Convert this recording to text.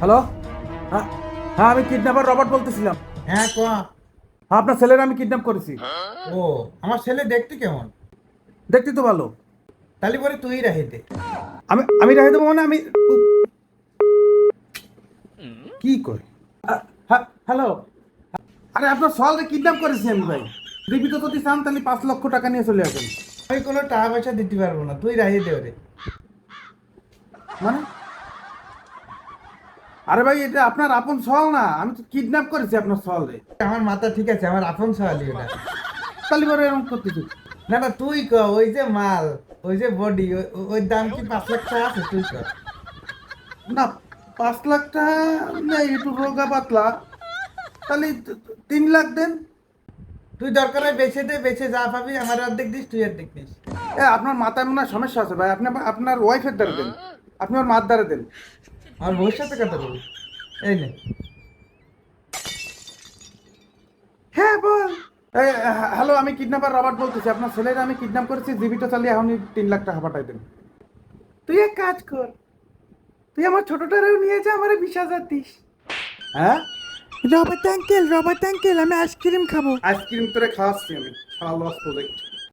Hello হ্যাঁ হ্যাঁ আমি কিডন্যাপার রবার্ট বলতেছিলাম। হ্যাঁ কোয়া হ্যাঁ আপনার ছেলের আমি কিডন্যাপ করেছি। ও আমার ছেলে দেখতে কেমন? দেখতে তো ভালো। তাহলে পরে তুই রাহিতে আমি আমি রেখে দেবো মানে আমি কি করি? হ্যালো আরে আপনার সলরে কিডন্যাপ করেছি আমি ভাই। জীবিত যদি চান তাহলে পাঁচ লক্ষ টাকা নিয়ে চলে আসেন। আমি কোনো টাকা পয়সা দিতে পারব না তুই রাহিতে ওরে। মানে? আরে ভাই এটা আপনার আপন সল না। আমি তো কিডন্যাপ করেছি আপনার সলরে আমার মাথা ঠিক আছে আমার আপন সওয়ালি ওটা তাহলে পরে এরকম করতেছি। না না তুই ক ওই যে মাল ওই যে বডি ওই দাম কি পাঁচ লাখ টাকা আছে তুই ক। না পাঁচ লাখ টাকা না একটু রোগা পাতলা। তাহলে তিন লাখ দেন। তুই দরকার হয় বেছে দে বেছে যা পাবি আমার অর্ধেক দিস তুই অর্ধেক দিস এ আপনার মাথায় মনে হয় সমস্যা আছে ভাই আপনি আপনার ওয়াইফের দ্বারা দেন। আপনি ওর মার দ্বারা দেন। আমার ভবিষ্যতে কথা বলি। এই নে। হ্যাঁ বল। হ্যাঁ, হ্যালো আমি কিডন্যাপার রবার্ট বলতেছি। আপনার ছেলের আমি কিডন্যাপ করেছি জীবিত চালিয়ে এখনই তিন লাখ টাকা পাঠাই দেন। তুই এক কাজ কর। তুই আমার ছোটটারেও নিয়ে যা আমার বিশ হাজার দিস। হ্যাঁ? রবার্ট আঙ্কেল রবার্ট আঙ্কেল আমি আইসক্রিম খাব। আইসক্রিম তোরে খাওয়াচ্ছি আমি। শালা লস প্রজেক্ট